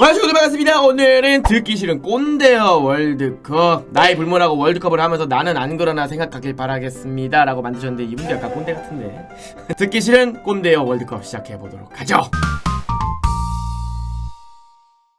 안녕하세요 반갑습니다. 오늘은 듣기 싫은 꼰대어 월드컵. 나이 불문하고 월드컵을 하면서 나는 안 그러나 생각하길 바라겠습니다. 라고 만드셨는데 이분도 약간 꼰대 같은데. 듣기 싫은 꼰대어 월드컵 시작해보도록 하죠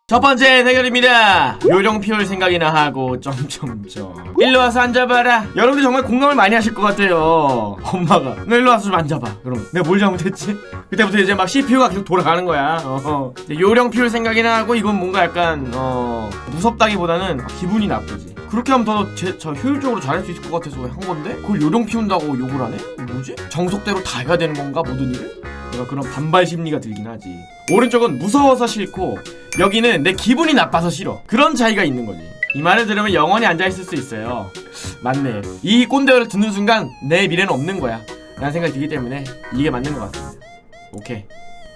첫 번째 대결입니다. 요령 피울 생각이나 하고 점점점. 일로 와서 앉아봐라. 여러분들 정말 공감을 많이 하실 것 같아요. 엄마가 너 일로 와서 좀 앉아봐. 그럼 내가 뭘 잘못했지? 그때부터 이제 막 CPU가 계속 돌아가는 거야. 어. 이제 요령 피울 생각이나 하고 이건 뭔가 약간 어 무섭다기보다는 기분이 나쁘지. 그렇게 하면 더저 효율적으로 잘할 수 있을 것 같아서 한 건데 그걸 요령 피운다고 욕을 하네? 뭐지? 정석대로 다 해야 되는 건가 모든 일을? 내가 그런 반발 심리가 들긴 하지. 오른쪽은 무서워서 싫고 여기는 내 기분이 나빠서 싫어. 그런 차이가 있는 거지. 이 말을 들으면 영원히 앉아 있을 수 있어요. 맞네. 이 꼰대를 듣는 순간 내 미래는 없는 거야. 라는 생각이 들기 때문에 이게 맞는 것 같습니다. 오케이.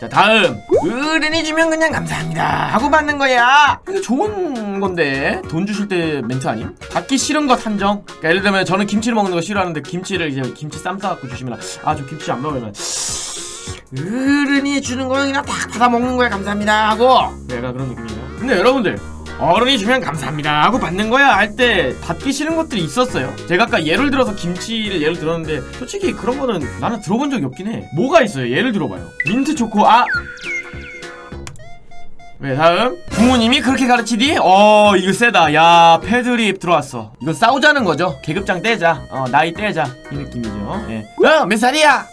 자 다음 어른이 주면 그냥 감사합니다 하고 받는 거야 이거 좋은 건데 돈 주실 때 멘트 아님? 받기 싫은 것 한정 그러니까 예를 들면 저는 김치를 먹는 거 싫어하는데 김치를 이제 김치 쌈 싸갖고 주시면 아 저 김치 안 먹으면 어른이 주는 거는 그냥 딱 받아 먹는 거야. 감사합니다. 하고. 내가 그런 느낌이야? 근데 여러분들 어른이 주면 감사합니다. 하고 받는 거야. 할 때 받기 싫은 것들이 있었어요. 제가 아까 예를 들어서 김치를 예를 들었는데 솔직히 그런 거는 나는 들어본 적이 없긴 해. 뭐가 있어요? 예를 들어봐요. 민트 초코. 아 네, 다음? 부모님이 그렇게 가르치디? 어 이거 세다. 야 패드립 들어왔어. 이거 싸우자는 거죠. 계급장 떼자. 어 나이 떼자. 이 느낌이죠. 예. 어몇 살이야?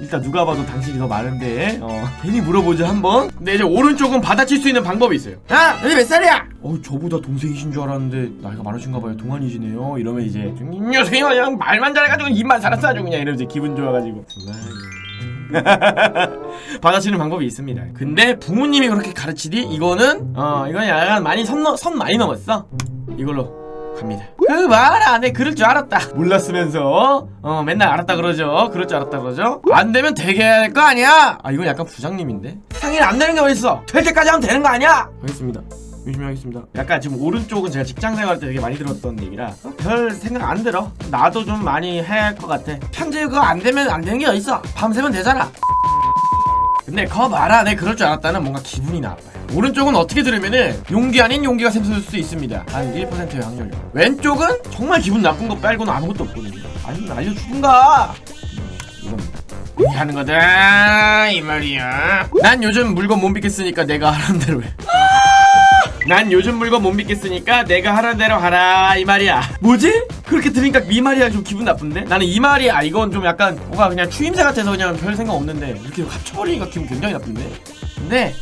일단 누가 봐도 당신이 더 많은데 어 괜히 물어보자 한번. 근데 이제 오른쪽은 받아칠 수 있는 방법이 있어요. 야 너희 몇 살이야? 어 저보다 동생이신 줄 알았는데 나이가 많으신가 봐요. 동안이시네요. 이러면 이제 이 녀석이 그냥 말만 잘해가지고 입만 살았어 아주 그냥 이러면서 기분 좋아가지고 받아치는 방법이 있습니다. 근데 부모님이 그렇게 가르치디 이거는 어 이건 약간 많이 선, 넘- 선 많이 넘었어. 이걸로 갑니다. 그 말 안해 그럴 줄 알았다. 몰랐으면서 어 맨날 알았다 그러죠. 그럴 줄 알았다 그러죠. 안 되면 되게 해야 될 거 아니야. 아 이건 약간 부장님인데 상일 안 되는 게 어딨어. 될 때까지 하면 되는 거 아니야. 하겠습니다. 열심히 하겠습니다. 약간 지금 오른쪽은 제가 직장 생활 때 되게 많이 들었던 얘기라 어, 별 생각 안 들어. 나도 좀 많이 해야 할 것 같아. 편집 그거 안 되면 안 되는 게 어딨어. 밤새면 되잖아. 근데 거 봐라 내 그럴 줄 알았다는 뭔가 기분이 나빠요 오른쪽은 어떻게 들으면은 용기 아닌 용기가 샘솟을 수 있습니다 한 1%의 확률로 왼쪽은 정말 기분 나쁜 거 빼고는 아무것도 없거든요 아니면 알려주든가 이겁니다 이렇게 하는 거다 이 말이야 난 요즘 물건 못 믿겠으니까 내가 하라는 대로 해 난 요즘 물건 못 믿겠으니까 내가 하라는 대로 하라 이 말이야 뭐지? 그렇게 들으니까 이 말이야 좀 기분 나쁜데? 나는 이 말이야 이건 좀 약간 뭔가 그냥 추임새 같아서 그냥 별 생각 없는데 이렇게 합쳐버리니까 기분 굉장히 나쁜데? 근데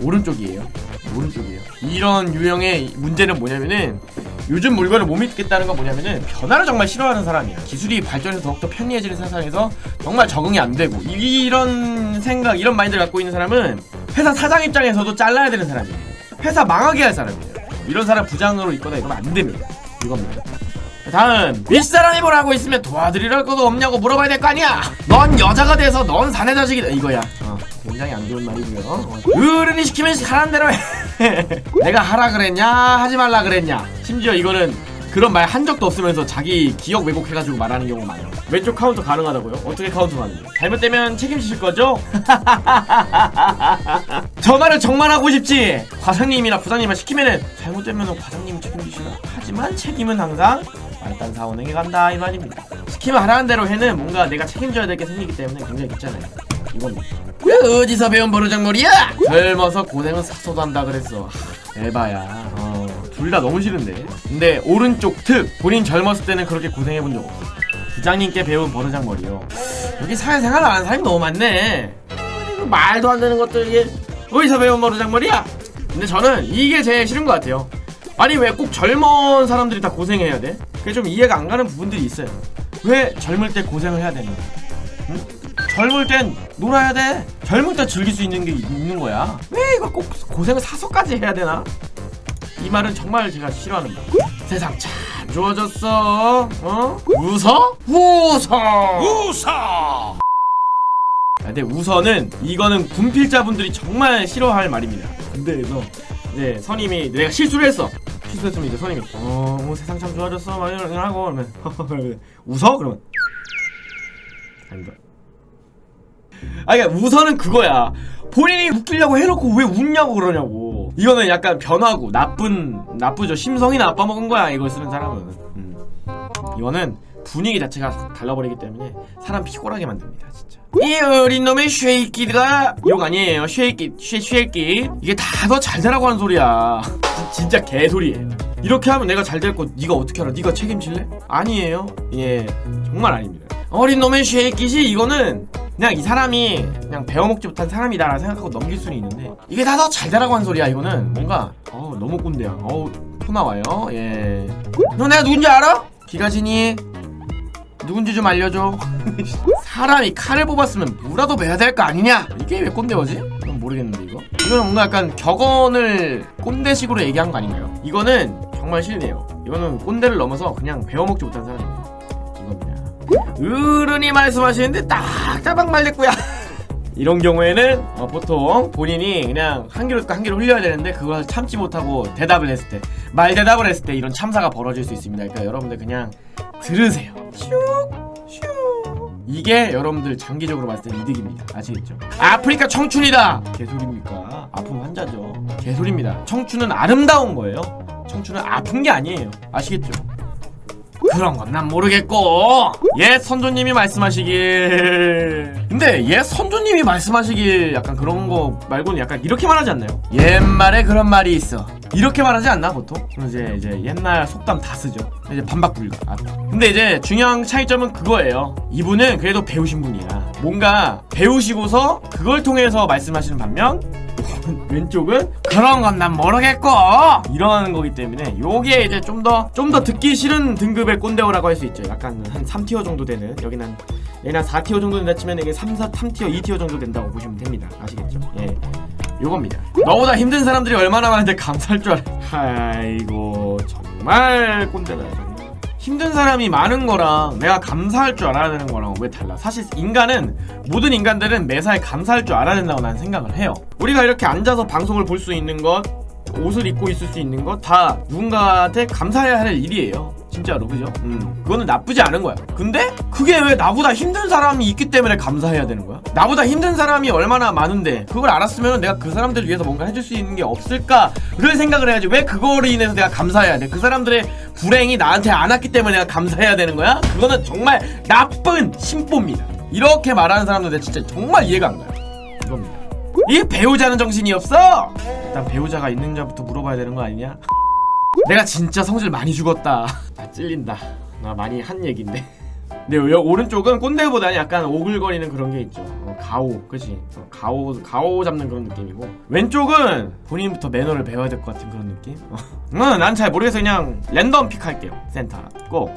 오른쪽이에요 오른쪽이에요 이런 유형의 문제는 뭐냐면은 요즘 물건을 못 믿겠다는 건 뭐냐면은 변화를 정말 싫어하는 사람이야 기술이 발전해서 더욱더 편리해지는 세상에서 정말 적응이 안 되고 이 런 생각 이런 마인드를 갖고 있는 사람은 회사 사장 입장에서도 잘라야 되는 사람이에요 회사 망하게 할 사람이에요. 이런 사람 부장으로 있거나 이러면 안 됩니다. 이겁니다. 다음 윗사람이 뭐라고 있으면 도와드릴 것도 없냐고 물어봐야 될 거 아니야. 넌 여자가 돼서 넌 사내 자식이다 이거야. 어, 굉장히 안 좋은 말이고요. 어, 어른이 시키면 하라는 대로 해. 내가 하라 그랬냐 하지 말라 그랬냐. 심지어 이거는 그런 말 한 적도 없으면서 자기 기억 왜곡해가지고 말하는 경우가 많아요. 왼쪽 카운터 가능하다고요? 어떻게 카운터 가능해요? 잘못되면 책임지실 거죠? 전화를 정말 하고 싶지. 과장님이나 부장님이 시키면은 잘못되면 과장님이 책임지시나. 하지만 책임은 항상 말단 사원에게 간다 이 말입니다. 시키면 하라는 대로 해는 뭔가 내가 책임져야 될 게 생기기 때문에 굉장히 괜찮아요. 이겁니다. 그 어디서 배운 버르장머리야? 젊어서 고생은 사소도 한다 그랬어. 하, 에바야. 어, 둘다 너무 싫은데. 근데 오른쪽 특 본인 젊었을 때는 그렇게 고생해 본 적 없어. 부장님께 배운 버르장머리요. 여기 사회생활 안 하는 사람이 너무 많네. 이거 말도 안 되는 것들 이게 어디서 배운 버르장머리야? 근데 저는 이게 제일 싫은 것 같아요. 아니 왜 꼭 젊은 사람들이 다 고생해야 돼? 그게 좀 이해가 안 가는 부분들이 있어요. 왜 젊을 때 고생을 해야 되는 거야? 응? 젊을 땐 놀아야 돼. 젊을 때 즐길 수 있는 게 있는 거야. 왜 이걸 꼭 고생을 사서까지 해야 되나? 이 말은 정말 제가 싫어하는 말. 세상 참 좋아졌어. 어? 웃어? 웃어. 웃어. 근데 우선은 이거는 군필자분들이 정말 싫어할 말입니다. 군대에서 이제 선임이 내가 실수를 했어. 실수했으면 이제 선임이 어, 뭐 세상 참 좋아졌어 막 이런 하고 그러면 웃어 그러면 아니다. 아 그러니까 우선은 그거야. 본인이 웃기려고 해놓고 왜 웃냐고 그러냐고. 이거는 약간 변하고 나쁜 나쁘죠. 심성이 나빠 먹은 거야 이걸 쓰는 사람은. 음. 이거는 분위기 자체가 달라버리기 때문에 사람 피곤하게 만듭니다 진짜. 이 어린 놈의 쉐이끼가 욕 아니에요. 쉐이끼 쉐 쉐이끼 이게 다너잘 되라고 하는 소리야. 진- 진짜 개소리예요. 이렇게 하면 내가 잘 될 거 네가 어떻게 알아? 네가 책임질래? 아니에요. 예 정말 아닙니다. 어린 놈의 쉐이끼시 이거는 그냥 이 사람이 그냥 배워먹지 못한 사람이다라 생각하고 넘길 수는 있는데 이게 다너잘 되라고 하는 소리야 이거는. 뭔가 어 너무 꼰대야. 어우 토 나와요? 예너 내가 누군지 알아? 기가진이. 누군지 좀 알려줘. 사람이 칼을 뽑았으면 무라도 매야 될 거 아니냐? 이게 왜 꼰대어지? 그건 모르겠는데 이거. 이거는 뭔가 약간 격언을 꼰대식으로 얘기한 거 아닌가요? 이거는 정말 싫네요. 이거는 꼰대를 넘어서 그냥 배워먹지 못한 이겁니다 어른이 말씀하시는데 딱 따박 말렸고야 이런 경우에는 어, 보통 본인이 그냥 한 귀로 듣고 한 귀로 흘려야 되는데 그걸 참지 못하고 대답을 했을 때 말 대답을 했을 때 이런 참사가 벌어질 수 있습니다. 그러니까 여러분들 그냥 들으세요. 슉슉. 이게 여러분들 장기적으로 봤을 때 이득입니다. 아시겠죠? 아프리카 청춘이다! 개소리입니까? 아픈 환자죠. 개소리입니다. 청춘은 아름다운 거예요. 청춘은 아픈 게 아니에요. 아시겠죠 그런 건 난 모르겠고. 예 선조님이 말씀하시길. 근데 예 선조님이 말씀하시길 약간 그런 거 말고는 약간 이렇게 말하지 않나요? 옛말에 그런 말이 있어. 이렇게 말하지 않나 보통? 그럼 이제 이제 옛날 속담 다 쓰죠. 이제 반박 불가. 아, 근데 이제 중요한 차이점은 그거예요. 이분은 그래도 배우신 분이야. 뭔가 배우시고서 그걸 통해서 말씀하시는 반면 왼쪽은 그런 건 난 모르겠고. 이러는 거기 때문에 요게 이제 좀 더 좀 더 듣기 싫은 등급의 꼰대오라고 할 수 있죠. 약간 한 3티어 정도 되는 여기는 한 얘는 한 4티어 정도 된다 치면 이게 3, 4, 3티어 2티어 정도 된다고 보시면 됩니다. 아시겠죠? 예. 요겁니다. 너보다 힘든 사람들이 얼마나 많은데 감사할 줄 알아 아이고 정말 꼰대다 정말 힘든 사람이 많은 거랑 내가 감사할 줄 알아야 되는 거랑 왜 달라? 사실 인간은 모든 인간들은 매사에 감사할 줄 알아야 된다고 나는 생각을 해요. 우리가 이렇게 앉아서 방송을 볼 수 있는 것, 옷을 입고 있을 수 있는 것 다 누군가한테 감사해야 할 일이에요. 진짜로 그죠? 음 그거는 나쁘지 않은 거야. 근데 그게 왜 나보다 힘든 사람이 있기 때문에 감사해야 되는 거야? 나보다 힘든 사람이 얼마나 많은데 그걸 알았으면 내가 그 사람들을 위해서 뭔가 해줄 수 있는 게 없을까를 생각을 해야지 왜 그거로 인해서 내가 감사해야 돼? 그 사람들의 불행이 나한테 안 왔기 때문에 내가 감사해야 되는 거야? 그거는 정말 나쁜 심보입니다. 이렇게 말하는 사람들 진짜 정말 이해가 안 가요. 이겁니다. 이 배우자는 정신이 없어? 일단 배우자가 있는 자부터 물어봐야 되는 거 아니냐? 내가 진짜 성질 많이 죽었다. 나 찔린다. 나 많이 한 얘긴데. 근데 여, 오른쪽은 꼰대보다는 약간 오글거리는 그런 게 있죠. 어, 가오, 그치? 어, 가오, 가오 잡는 그런 느낌이고. 왼쪽은 본인부터 매너를 배워야 될 것 같은 그런 느낌? 어. 응, 난잘 모르겠어. 그냥 랜덤 픽 할게요. 센터. 꼭.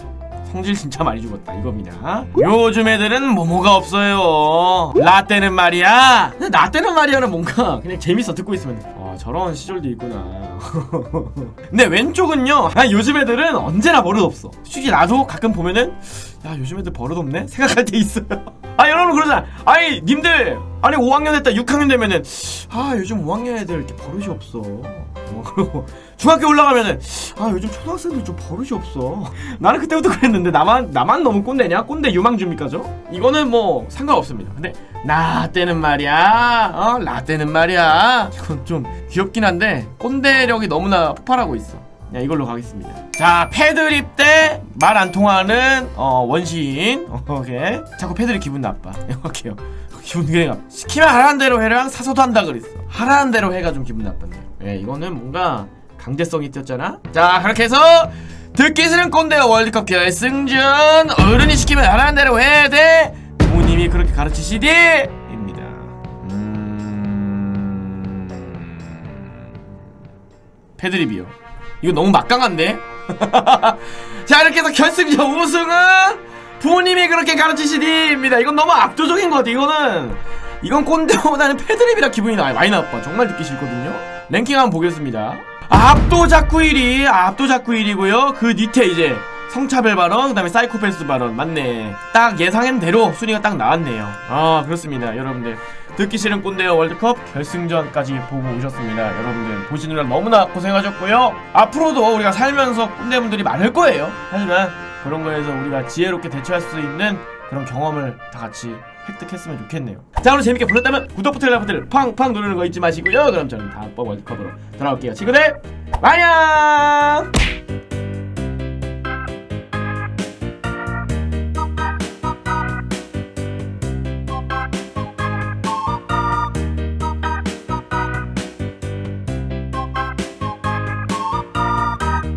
성질 진짜 많이 죽었다 이겁니다. 요즘 애들은 뭐뭐가 없어요. 라떼는 말이야. 라떼는 말이야는 뭔가 그냥 재밌어 듣고 있으면 어 저런 시절도 있구나. 근데 왼쪽은요. 아 요즘 애들은 언제나 버릇 없어. 솔직히 나도 가끔 보면은 야 요즘 애들 버릇 없네 생각할 때 있어요. 아 여러분 그러잖아. 아니 님들 아니 5학년 됐다 6학년 되면은 아 요즘 5학년 애들 이렇게 버릇이 없어. 어, 그리고 중학교 올라가면은 아 요즘 초등학생들 좀 버릇이 없어. 나는 그때부터 그랬는데 나만 나만 너무 꼰대냐? 꼰대 유망주입니까 저? 이거는 뭐 상관없습니다. 근데 나 때는 말이야, 어 라떼는 말이야. 이건 좀 귀엽긴 한데 꼰대력이 너무나 폭발하고 있어. 야 이걸로 가겠습니다. 자 패드립 때 말 안 통하는 어, 원시인. 오케이. 자꾸 패드립 기분 나빠. 이렇게요. 기분 나빠. 시키면 하라는 대로 해랑 사서도 한다 그랬어. 하라는 대로 해가 좀 기분 나쁜데. 예 이거는 뭔가 강제성이 뛰었잖아. 자 그렇게 해서 듣기 싫은 꼰대와 월드컵 결승전 어른이 시키면 하라는 대로 해야 돼. 부모님이 그렇게 가르치시디. 입니다. 음... 패드립이요. 이거 너무 막강한데? 자 이렇게 해서 결승전 우승은 부모님이 그렇게 가르치시니입니다. 이건 너무 압도적인 것 같아 이거는 이건 꼰대보다는 패드립이라 기분이 나, 많이 나빠. 정말 듣기 싫거든요. 랭킹 한번 보겠습니다. 압도작 9일이 압도작 9일이고요. 그 밑에 이제 성차별 발언 그 다음에 사이코패스 발언. 맞네. 딱 예상한 대로 순위가 딱 나왔네요. 아 그렇습니다. 여러분들 듣기 싫은 꼰대어 월드컵 결승전까지 보고 오셨습니다. 여러분들 보시느라 너무나 고생하셨고요. 앞으로도 우리가 살면서 꼰대분들이 많을 거예요. 하지만 그런 거에서 우리가 지혜롭게 대처할 수 있는 그런 경험을 다 같이 획득했으면 좋겠네요. 자 오늘 재밌게 보셨다면 구독 버튼 알람 버튼을 팡팡 누르는 거 잊지 마시고요. 그럼 저는 다음번 월드컵으로 돌아올게요. 친구들 안녕